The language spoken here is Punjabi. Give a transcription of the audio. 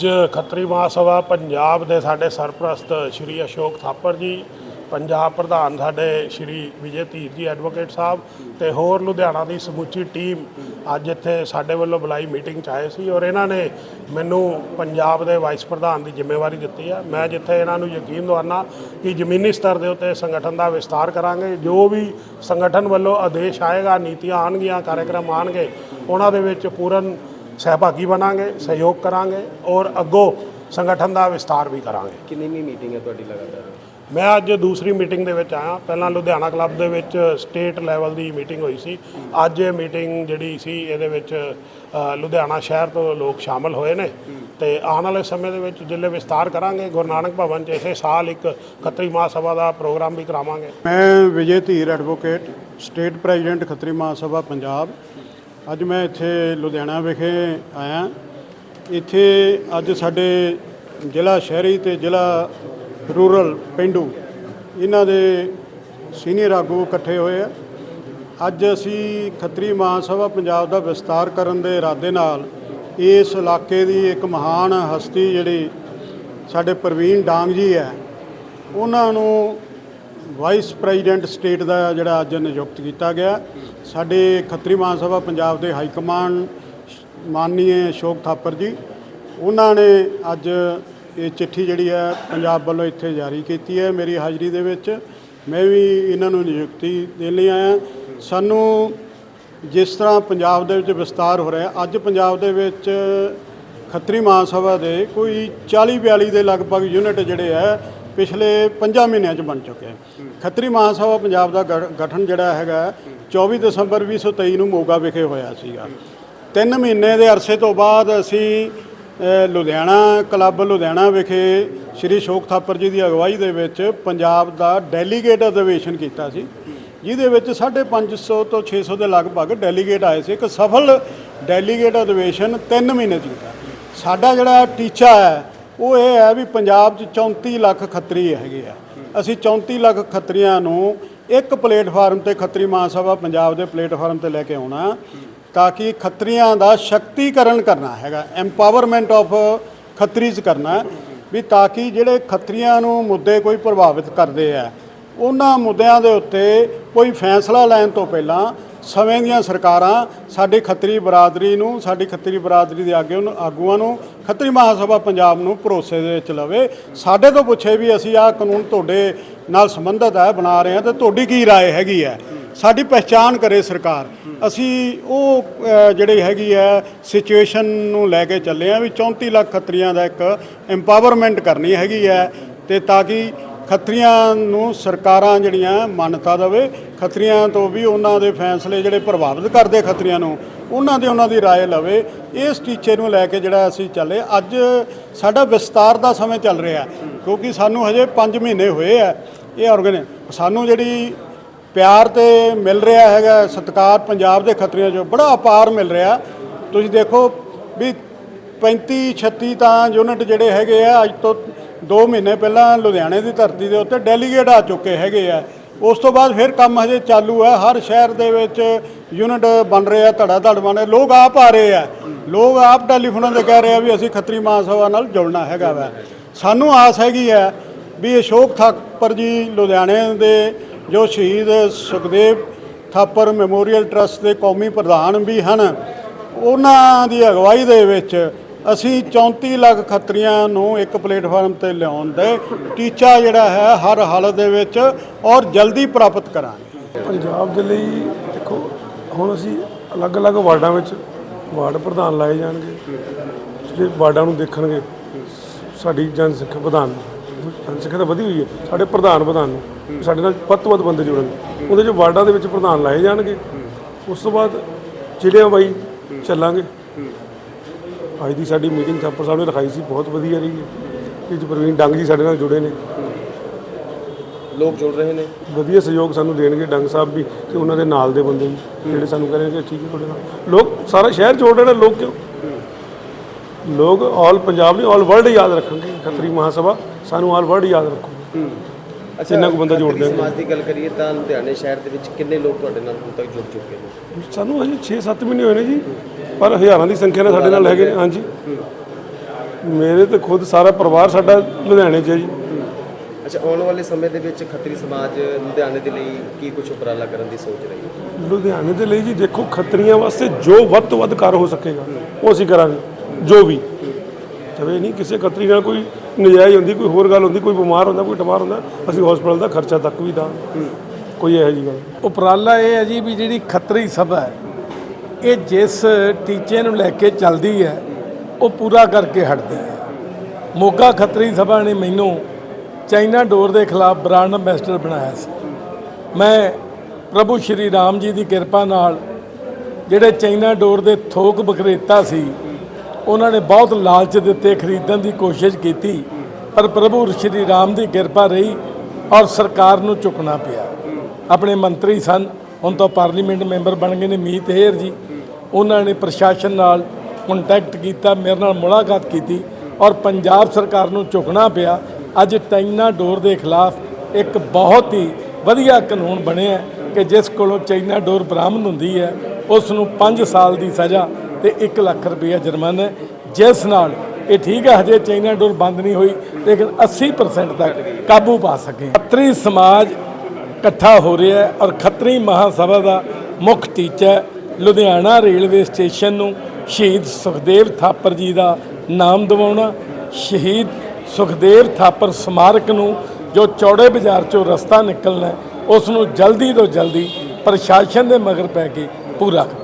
ਅੱਜ ਖੱਤਰੀ ਮਹਾਸਭਾ ਪੰਜਾਬ ਦੇ ਸਾਡੇ ਸਰਪ੍ਰਸਤ ਸ਼੍ਰੀ ਅਸ਼ੋਕ ਥਾਪਰ ਜੀ, ਪੰਜਾਬ ਪ੍ਰਧਾਨ ਸਾਡੇ ਸ਼੍ਰੀ ਵਿਜੇ ਧੀਰ ਜੀ ਐਡਵੋਕੇਟ ਸਾਹਿਬ ਤੇ ਹੋਰ ਲੁਧਿਆਣਾ ਦੀ ਸਮੁੱਚੀ ਟੀਮ ਅੱਜ ਇੱਥੇ ਸਾਡੇ ਵੱਲੋਂ ਬੁਲਾਈ ਮੀਟਿੰਗ 'ਚ ਆਏ ਸੀ ਔਰ ਇਹਨਾਂ ਨੇ ਮੈਨੂੰ ਪੰਜਾਬ ਦੇ ਵਾਈਸ ਪ੍ਰਧਾਨ ਦੀ ਜ਼ਿੰਮੇਵਾਰੀ ਦਿੱਤੀ ਹੈ ਮੈਂ ਜਿੱਥੇ ਇਹਨਾਂ ਨੂੰ ਯਕੀਨ ਦਵਾਨਾ ਕਿ ਜ਼ਮੀਨੀ ਸਤਰ ਦੇ ਉੱਤੇ ਸੰਗਠਨ ਦਾ ਵਿਸਤਾਰ ਕਰਾਂਗੇ। ਜੋ ਵੀ ਸੰਗਠਨ ਵੱਲੋਂ ਆਦੇਸ਼ ਆਏਗਾ, ਨੀਤੀਆਂ ਆਉਣਗੀਆਂ, ਕਾਰਜਕ੍ਰਮ ਆਉਣਗੇ, ਉਹਨਾਂ ਦੇ ਵਿੱਚ ਪੂਰਨ ਸਹਿਭਾਗੀ ਬਣਾਂਗੇ ਸਹਿਯੋਗ ਕਰਾਂਗੇ ਔਰ ਅੱਗੋਂ ਸੰਗਠਨ ਦਾ ਵਿਸਤਾਰ ਵੀ ਕਰਾਂਗੇ। ਕਿੰਨੀ ਮੀਟਿੰਗ ਹੈ ਤੁਹਾਡੀ ਲਗਾਤਾਰ? ਮੈਂ ਅੱਜ ਦੂਸਰੀ ਮੀਟਿੰਗ ਦੇ ਵਿੱਚ ਆਇਆ। ਪਹਿਲਾਂ ਲੁਧਿਆਣਾ ਕਲੱਬ ਦੇ ਵਿੱਚ ਸਟੇਟ ਲੈਵਲ ਦੀ ਮੀਟਿੰਗ ਹੋਈ ਸੀ। ਅੱਜ ਇਹ ਮੀਟਿੰਗ ਜਿਹੜੀ ਸੀ ਇਹਦੇ ਵਿੱਚ ਲੁਧਿਆਣਾ ਸ਼ਹਿਰ ਤੋਂ ਲੋਕ ਸ਼ਾਮਲ ਹੋਏ ਨੇ। ਤੇ ਆਉਣ ਵਾਲੇ ਸਮੇਂ ਦੇ ਵਿੱਚ ਜਿੱਲੇ ਵਿਸਤਾਰ ਕਰਾਂਗੇ। ਗੁਰੂ ਨਾਨਕ ਭਵਨ 'ਚ ਇਸੇ ਸਾਲ ਇੱਕ ਖੱਤਰੀ ਮਹਾਸਭਾ ਦਾ ਪ੍ਰੋਗਰਾਮ ਵੀ ਕਰਾਵਾਂਗੇ। ਮੈਂ Vijay Dhir advocate state president Khatri Mahasabha Punjab. ਅੱਜ ਮੈਂ ਇੱਥੇ ਲੁਧਿਆਣਾ ਵਿਖੇ ਆਇਆ। ਇੱਥੇ ਅੱਜ ਸਾਡੇ ਜ਼ਿਲ੍ਹਾ ਸ਼ਹਿਰੀ ਤੇ ਜ਼ਿਲ੍ਹਾ ਰੂਰਲ ਪਿੰਡੂ ਇਹਨਾਂ ਦੇ ਸੀਨੀਅਰ ਆਗੂ ਇਕੱਠੇ ਹੋਏ ਆ। ਅੱਜ ਅਸੀਂ ਖੱਤਰੀ ਮਹਾਸਭਾ ਪੰਜਾਬ ਦਾ ਵਿਸਤਾਰ ਕਰਨ ਦੇ ਇਰਾਦੇ ਨਾਲ ਇਸ ਇਲਾਕੇ ਦੀ ਇੱਕ ਮਹਾਨ ਹਸਤੀ ਜਿਹੜੀ ਸਾਡੇ ਪ੍ਰਵੀਨ ਡਾਂਗ ਜੀ ਹੈ, ਉਹਨਾਂ ਨੂੰ ਵਾਈਸ ਪ੍ਰੈਜ਼ੀਡੈਂਟ ਸਟੇਟ ਦਾ ਜਿਹੜਾ ਅੱਜ ਨਿਯੁਕਤ ਕੀਤਾ ਗਿਆ। ਸਾਡੇ ਖੱਤਰੀ ਮਹਾਸਭਾ ਪੰਜਾਬ ਦੇ ਹਾਈ ਕਮਾਂਡ ਮਾਨਨੀਏ ਅਸ਼ੋਕ ਥਾਪਰ ਜੀ, ਉਹਨਾਂ ਨੇ ਅੱਜ ਇਹ ਚਿੱਠੀ ਜਿਹੜੀ ਹੈ ਪੰਜਾਬ ਵੱਲੋਂ ਇੱਥੇ ਜਾਰੀ ਕੀਤੀ ਹੈ ਮੇਰੀ ਹਾਜ਼ਰੀ ਦੇ ਵਿੱਚ। ਮੈਂ ਵੀ ਇਹਨਾਂ ਨੂੰ ਨਿਯੁਕਤੀ ਦੇਣ ਲਈ ਆਇਆ। ਸਾਨੂੰ ਜਿਸ ਤਰ੍ਹਾਂ ਪੰਜਾਬ ਦੇ ਵਿੱਚ ਵਿਸਤਾਰ ਹੋ ਰਿਹਾ, ਅੱਜ ਪੰਜਾਬ ਦੇ ਵਿੱਚ ਖੱਤਰੀ ਮਹਾਸਭਾ ਦੇ ਕੋਈ 40 42 ਦੇ ਲਗਭਗ ਯੂਨਿਟ ਜਿਹੜੇ ਹੈ ਪਿਛਲੇ 5 ਮਹੀਨਿਆਂ 'ਚ ਬਣ ਚੁੱਕੇ ਹੈ। ਖੱਤਰੀ ਮਹਾਸਭਾ ਪੰਜਾਬ ਦਾ ਗਠ- ਗਠਨ ਜਿਹੜਾ ਹੈਗਾ 24 ਦਸੰਬਰ 2023 ਨੂੰ ਮੋਗਾ ਵਿਖੇ ਹੋਇਆ ਸੀਗਾ। ਤਿੰਨ ਮਹੀਨੇ ਦੇ ਅਰਸੇ ਤੋਂ ਬਾਅਦ ਅਸੀਂ ਅ, ਲੁਧਿਆਣਾ ਕਲੱਬ ਲੁਧਿਆਣਾ ਵਿਖੇ ਸ਼੍ਰੀ ਸ਼ੋਕ ਥਾਪਰ ਜੀ ਦੀ ਅਗਵਾਈ ਦੇ ਵਿੱਚ ਪੰਜਾਬ ਦਾ ਡੈਲੀਗੇਟ ਅਧਿਵੇਸ਼ਨ ਕੀਤਾ ਸੀ ਜਿਹਦੇ ਵਿੱਚ 550 ਤੋਂ 600 ਦੇ ਲਗਭਗ ਡੈਲੀਗੇਟ ਆਏ ਸੀ। ਇੱਕ ਸਫਲ ਡੈਲੀਗੇਟ ਅਧਿਵੇਸ਼ਨ 3 ਮਹੀਨੇ 'ਚ ਕੀਤਾ। ਸਾਡਾ ਜਿਹੜਾ ਟੀਚਾ ਹੈ ਉਹ ਇਹ ਹੈ ਵੀ ਪੰਜਾਬ 'ਚ 34 ਲੱਖ ਖੱਤਰੀ ਹੈਗੇ ਆ। ਅਸੀਂ 34 ਲੱਖ ਖੱਤਰੀਆਂ ਨੂੰ ਇੱਕ ਪਲੇਟਫਾਰਮ ਤੇ ਖੱਤਰੀ ਮਹਾਸਭਾ ਪੰਜਾਬ ਦੇ ਪਲੇਟਫਾਰਮ ਤੇ ਲੈ ਕੇ ਆਉਣਾ, ਤਾਂ ਕਿ ਖੱਤਰੀਆਂ ਦਾ ਸ਼ਕਤੀਕਰਨ ਕਰਨਾ ਹੈਗਾ ਐਮਪਾਵਰਮੈਂਟ ਆਫ ਖੱਤਰੀਜ਼ ਕਰਨਾ, ਵੀ ਤਾਂ ਕਿ ਜਿਹੜੇ ਖੱਤਰੀਆਂ ਨੂੰ ਮੁੱਦੇ ਕੋਈ ਪ੍ਰਭਾਵਿਤ ਕਰਦੇ ਆ, ਉਹਨਾਂ ਮੁੱਦਿਆਂ ਦੇ ਉੱਤੇ ਕੋਈ ਫੈਸਲਾ ਲੈਣ ਤੋਂ ਪਹਿਲਾਂ ਸਮੇਂ ਦੀਆਂ ਸਰਕਾਰਾਂ ਸਾਡੀ ਖੱਤਰੀ ਬਰਾਦਰੀ ਨੂੰ ਸਾਡੀ ਖੱਤਰੀ ਬਰਾਦਰੀ ਦੇ ਆਗੇ ਆਗੂਆਂ ਨੂੰ ਖੱਤਰੀ ਮਹਾਸਭਾ ਪੰਜਾਬ ਨੂੰ ਭਰੋਸੇ ਦੇ ਵਿੱਚ ਲਵੇ ਸਾਡੇ ਤੋਂ ਪੁੱਛੇ ਵੀ ਅਸੀਂ ਆਹ ਕਾਨੂੰਨ ਤੁਹਾਡੇ ਨਾਲ ਸੰਬੰਧਿਤ ਹੈ ਬਣਾ ਰਹੇ ਹਾਂ ਤੇ ਤੁਹਾਡੀ ਕੀ رائے ਹੈਗੀ ਹੈ ਸਾਡੀ ਪਹਿਚਾਣ ਕਰੇ ਸਰਕਾਰ ਅਸੀਂ ਉਹ ਅ, ਜਿਹੜੀ ਹੈਗੀ ਹੈ ਸਿਚੁਏਸ਼ਨ ਨੂੰ ਲੈ ਕੇ ਚੱਲੇ ਆ ਵੀ 34 ਲੱਖ ਖੱਤਰੀਆਂ ਦਾ ਇੱਕ ਐਮਪਾਵਰਮੈਂਟ ਕਰਨੀ ਹੈਗੀ ਹੈ ਤੇ ਤਾਂ ਕਿ ਖੱਤਰੀਆਂ ਨੂੰ ਸਰਕਾਰਾਂ ਜਿਹੜੀਆਂ ਮਾਨਤਾ ਦੇਵੇ ਖੱਤਰੀਆਂ ਤੋਂ ਵੀ ਉਹਨਾਂ ਦੇ ਫੈਸਲੇ ਜਿਹੜੇ ਪ੍ਰਭਾਵਿਤ ਕਰਦੇ ਖੱਤਰੀਆਂ ਨੂੰ ਉਹਨਾਂ ਦੇ ਉਹਨਾਂ ਦੀ رائے ਲਵੇ ਇਸ ਟੀਚੇ ਨੂੰ ਲੈ ਕੇ ਜਿਹੜਾ ਅਸੀਂ ਚੱਲੇ ਅੱਜ ਸਾਡਾ ਵਿਸਤਾਰ ਦਾ ਸਮੇਂ ਚੱਲ ਰਿਹਾ ਕਿਉਂਕਿ ਸਾਨੂੰ ਹਜੇ 5 ਮਹੀਨੇ ਹੋਏ ਆ ਇਹ ਆਰਗਨ ਸਾਨੂੰ ਜਿਹੜੀ ਪਿਆਰ ਤੇ ਮਿਲ ਰਿਹਾ ਹੈਗਾ ਸਤਿਕਾਰ ਪੰਜਾਬ ਦੇ ਖੱਤਰੀਆਂ 'ਚੋਂ ਬੜਾ ਅਪਾਰ ਮਿਲ ਰਿਹਾ ਤੁਸੀਂ ਦੇਖੋ ਵੀ 35 36 ਤਾਂ ਯੂਨਿਟ ਜਿਹੜੇ ਹੈਗੇ ਆ ਅੱਜ ਤੋਂ 2 ਮਹੀਨੇ ਪਹਿਲਾਂ ਲੁਧਿਆਣੇ ਦੀ ਧਰਤੀ ਦੇ ਉੱਤੇ ਡੈਲੀਗੇਟ ਆ ਚੁੱਕੇ ਹੈਗੇ ਆ। ਉਸ ਤੋਂ ਬਾਅਦ ਫਿਰ ਕੰਮ ਹਜੇ ਚਾਲੂ ਹੈ ਹਰ ਸ਼ਹਿਰ ਦੇ ਵਿੱਚ ਯੂਨਿਟ ਬਣ ਰਹੇ ਆ ਧੜਾ ਧੜ ਬਣ ਰਹੇ ਲੋਕ ਆਪ ਆ ਰਹੇ ਆ। ਲੋਕ ਆਪ ਟੈਲੀਫੋਨਾਂ ਤੇ ਕਹਿ ਰਹੇ ਆ ਵੀ ਅਸੀਂ ਖੱਤਰੀ ਮਹਾਸਭਾ ਨਾਲ ਜੁੜਨਾ ਹੈਗਾ ਵਾ। ਸਾਨੂੰ ਆਸ ਹੈਗੀ ਹੈ ਵੀ ਅਸ਼ੋਕ ਥਾਪਰ ਜੀ ਲੁਧਿਆਣੇ ਦੇ ਜੋ ਸ਼ਹੀਦ ਸੁਖਦੇਵ ਥਾਪਰ ਮੈਮੋਰੀਅਲ ਟਰਸਟ ਦੇ ਕੌਮੀ ਪ੍ਰਧਾਨ ਵੀ ਹਨ, ਉਹਨਾਂ ਦੀ ਅਗਵਾਈ ਦੇ ਵਿੱਚ ਅਸੀਂ 34 ਲੱਖ ਖੱਤਰੀਆਂ ਨੂੰ ਇੱਕ ਪਲੇਟਫਾਰਮ ਤੇ ਲਿਆਉਣ ਦੇ ਟੀਚਾ ਜਿਹੜਾ ਹੈ, ਹਰ ਹਾਲਤ ਦੇ ਵਿੱਚ ਔਰ ਜਲਦੀ ਪ੍ਰਾਪਤ ਕਰਾਂਗੇ। ਪੰਜਾਬ ਦੇ ਲਈ ਦੇਖੋ, ਹੁਣ ਅਸੀਂ ਅਲੱਗ-ਅਲੱਗ ਵਾਰਡਾਂ ਵਿੱਚ ਵਾਰਡ ਪ੍ਰਧਾਨ ਲਾਏ ਜਾਣਗੇ, ਜਿਹੜੇ ਵਾਰਡਾਂ ਨੂੰ ਦੇਖਣਗੇ। ਸਾਡੀ ਜਨਸੰਖਿਆ ਵਧਾਉਣ ਜਨਸੰਖਿਆ ਤਾਂ ਵਧੀ ਹੋਈ ਹੈ, ਸਾਡੇ ਪ੍ਰਧਾਨ ਪ੍ਰਧਾਨ ਨੂੰ ਸਾਡੇ ਨਾਲ ਵੱਧ ਤੋਂ ਵੱਧ ਬੰਦੇ ਜੁੜਨ ਉਹਦੇ ਚ ਵਾਰਡਾਂ ਦੇ ਵਿੱਚ ਪ੍ਰਧਾਨ ਲਾਏ ਜਾਣਗੇ, ਉਸ ਤੋਂ ਬਾਅਦ ਜ਼ਿਲ੍ਹੇ ਬਾਈ ਚੱਲਾਂਗੇ। ਅੱਜ ਦੀ ਸਾਡੀ ਮੀਟਿੰਗ ਥਾਪਰ ਸਾਹਿਬ ਨੇ ਰਖਾਈ ਸੀ ਬਹੁਤ ਵਧੀਆ ਰਹੀ ਹੈ। ਕਿ ਪ੍ਰਵੀਨ ਡੰਗ ਜੀ ਸਾਡੇ ਨਾਲ ਜੁੜੇ ਨੇ। ਲੋਕ ਜੁੜ ਰਹੇ ਨੇ। ਵਧੀਆ ਸਹਿਯੋਗ ਸਾਨੂੰ ਦੇਣਗੇ ਡੰਗ ਸਾਹਿਬ ਵੀ ਤੇ ਉਹਨਾਂ ਦੇ ਨਾਲ ਦੇ ਬੰਦੇ ਵੀ ਜਿਹੜੇ ਸਾਨੂੰ ਕਰਨਗੇ ਠੀਕ ਹੈ ਤੁਹਾਡੇ ਨਾਲ। ਲੋਕ ਸਾਰਾ ਸ਼ਹਿਰ ਜੋੜ ਰਹੇ ਨੇ ਲੋਕ ਕਿਉਂ? ਲੋਕ ਆਲ ਪੰਜਾਬ ਨਹੀਂ ਆਲ ਵਰਲਡ ਯਾਦ ਰੱਖਣਗੇ। ਖੱਤਰੀ ਮਹਾਸਭਾ ਸਾਨੂੰ ਆਲ ਵਰਲਡ ਯਾਦ ਰੱਖੂਗਾ। ਜਿੰਨਾ ਕੁ ਬੰਦਾ ਜੋੜ ਦਿਆਂਗੇ। ਸਮਾਜ ਦੀ ਗੱਲ ਕਰੀਏ ਤਾਂ ਲੁਧਿਆਣੇ ਸ਼ਹਿਰ ਦੇ ਵਿੱਚ ਕਿੰਨੇ ਲੋਕ ਤੁਹਾਡੇ ਨਾਲ ਹੁਣ ਤੱਕ ਜੁੜ ਚੁੱਕੇ ਨੇ? ਸਾਨੂੰ ਹਜੇ 6-7 ਮਹੀਨੇ ਹੋਏ ਨੇ ਜੀ ਪਰ ਹਜ਼ਾਰਾਂ ਦੀ ਸੰਖਿਆ ਨਾਲ ਸਾਡੇ ਨਾਲ ਹੈਗੇ ਨੇ ਹਾਂਜੀ। ਮੇਰੇ ਤੇ ਖੁਦ ਸਾਰਾ ਪਰਿਵਾਰ ਸਾਡਾ ਲੁਧਿਆਣੇ 'ਚ ਹੈ ਜੀ। ਅੱਛਾ ਆਉਣ ਵਾਲੇ ਸਮੇਂ ਦੇ ਵਿੱਚ ਖੱਤਰੀ ਸਮਾਜ ਲੁਧਿਆਣੇ ਦੇ ਲਈ ਕੀ ਕੁਝ ਉਪਰਾਲਾ ਕਰਨ ਦੀ ਸੋਚ ਰਹੀ ਹੈ? ਲੁਧਿਆਣੇ ਦੇ ਲਈ ਜੀ ਦੇਖੋ ਖੱਤਰੀਆਂ ਵਾਸਤੇ ਜੋ ਵੱਧ ਤੋਂ ਵੱਧ ਕਰ ਹੋ ਸਕੇਗਾ ਉਹ ਅਸੀਂ ਕਰਾਂਗੇ ਜੋ ਵੀ। ਜਵੇ ਨਹੀਂ, ਕਿਸੇ ਖੱਤਰੀ ਨਾਲ ਕੋਈ ਨਜਾਇਜ਼ ਹੁੰਦੀ, ਕੋਈ ਹੋਰ ਗੱਲ ਹੁੰਦੀ, ਕੋਈ ਬਿਮਾਰ ਹੁੰਦਾ, ਕੋਈ ਟਮਾਰ ਹੁੰਦਾ, ਅਸੀਂ ਹਸਪਤਾਲ ਦਾ ਖਰਚਾ ਤੱਕ ਵੀ ਦਾ ਕੋਈ ਇਹੋ ਜਿਹੀ ਗੱਲ ਨਹੀਂ। ਉਪਰਾਲਾ ਇਹ ਹੈ ਜੀ ਵੀ ਜਿਹੜੀ ਖੱਤਰੀ ਸਭਾ ਹੈ, ਇਹ ਜਿਸ ਟੀਚੇ ਨੂੰ ਲੈ ਕੇ ਚੱਲਦੀ ਹੈ, ਉਹ ਪੂਰਾ ਕਰਕੇ ਹਟਦੀ ਹੈ। ਮੋਗਾ ਖੱਤਰੀ ਸਭਾ ਨੇ ਮੈਨੂੰ ਚਾਈਨਾ ਡੋਰ ਦੇ ਖਿਲਾਫ ਬ੍ਰਾਂਡ ਐਂਬੈਸਡਰ ਬਣਾਇਆ ਸੀ। ਮੈਂ ਪ੍ਰਭੂ ਸ਼੍ਰੀ ਰਾਮ ਜੀ ਦੀ ਕਿਰਪਾ ਨਾਲ ਜਿਹੜੇ ਚਾਈਨਾ ਡੋਰ ਦੇ ਥੋਕ ਵਿਕਰੇਤਾ ਸੀ ਉਹਨਾਂ ਨੇ ਬਹੁਤ ਲਾਲਚ ਦਿੱਤੇ, ਖਰੀਦਣ ਦੀ ਕੋਸ਼ਿਸ਼ ਕੀਤੀ, ਪਰ ਪ੍ਰਭੂ ਸ਼੍ਰੀ ਰਾਮ ਦੀ ਕਿਰਪਾ ਰਹੀ ਔਰ ਸਰਕਾਰ ਨੂੰ ਝੁਕਣਾ ਪਿਆ। ਆਪਣੇ ਮੰਤਰੀ ਸਨ, ਹੁਣ ਤਾਂ ਪਾਰਲੀਮੈਂਟ ਮੈਂਬਰ ਬਣ ਗਏ ਨੇ ਮੀਤ ਹੇਰ ਜੀ। ਉਹਨਾਂ ਨੇ ਪ੍ਰਸ਼ਾਸਨ ਨਾਲ ਕੰਟੈਕਟ ਕੀਤਾ, ਮੇਰੇ ਨਾਲ ਮੁਲਾਕਾਤ ਕੀਤੀ ਔਰ ਪੰਜਾਬ ਸਰਕਾਰ ਨੂੰ ਝੁਕਣਾ ਪਿਆ। ਅੱਜ ਚਾਈਨਾ ਡੋਰ ਦੇ ਖਿਲਾਫ ਇੱਕ ਬਹੁਤ ਹੀ ਵਧੀਆ ਕਾਨੂੰਨ ਬਣਿਆ ਕਿ ਜਿਸ ਕੋਲੋਂ ਚਾਈਨਾ ਡੋਰ ਬਰਾਮਦ ਹੁੰਦੀ ਹੈ, ਉਸ ਨੂੰ 5 ਸਾਲ ਦੀ ਸਜ਼ਾ ਤੇ 1 ਲੱਖ ਰੁਪਏ ਜੁਰਮਾਨਾ ਹੈ, ਜਿਸ ਨਾਲ ਇਹ ਠੀਕ ਹੈ ਹਜੇ ਚਾਈਨਾ ਡੋਰ ਬੰਦ ਨਹੀਂ ਹੋਈ ਲੇਕਿਨ 80% ਤੱਕ ਕਾਬੂ ਪਾ ਸਕੇ। ਖੱਤਰੀ ਸਮਾਜ ਇਕੱਠਾ ਹੋ ਰਿਹਾ ਹੈ ਔਰ ਖੱਤਰੀ ਮਹਾਸਭਾ ਦਾ ਮੁੱਖ ਟੀਚਾ ਲੁਧਿਆਣਾ ਰੇਲਵੇ ਸਟੇਸ਼ਨ ਨੂੰ ਸ਼ਹੀਦ ਸੁਖਦੇਵ ਥਾਪਰ ਜੀ ਦਾ ਨਾਮ ਦਿਵਾਉਣਾ। ਸ਼ਹੀਦ ਸੁਖਦੇਵ ਥਾਪਰ ਸਮਾਰਕ ਨੂੰ ਜੋ ਚੌੜੇ ਬਾਜ਼ਾਰ ਚੋਂ ਰਸਤਾ ਨਿਕਲਣਾ ਉਸ ਨੂੰ ਜਲਦੀ ਤੋਂ ਜਲਦੀ ਪ੍ਰਸ਼ਾਸਨ ਦੇ ਮਗਰ ਪੈ ਕੇ ਪੂਰਾ ਕਰੋ।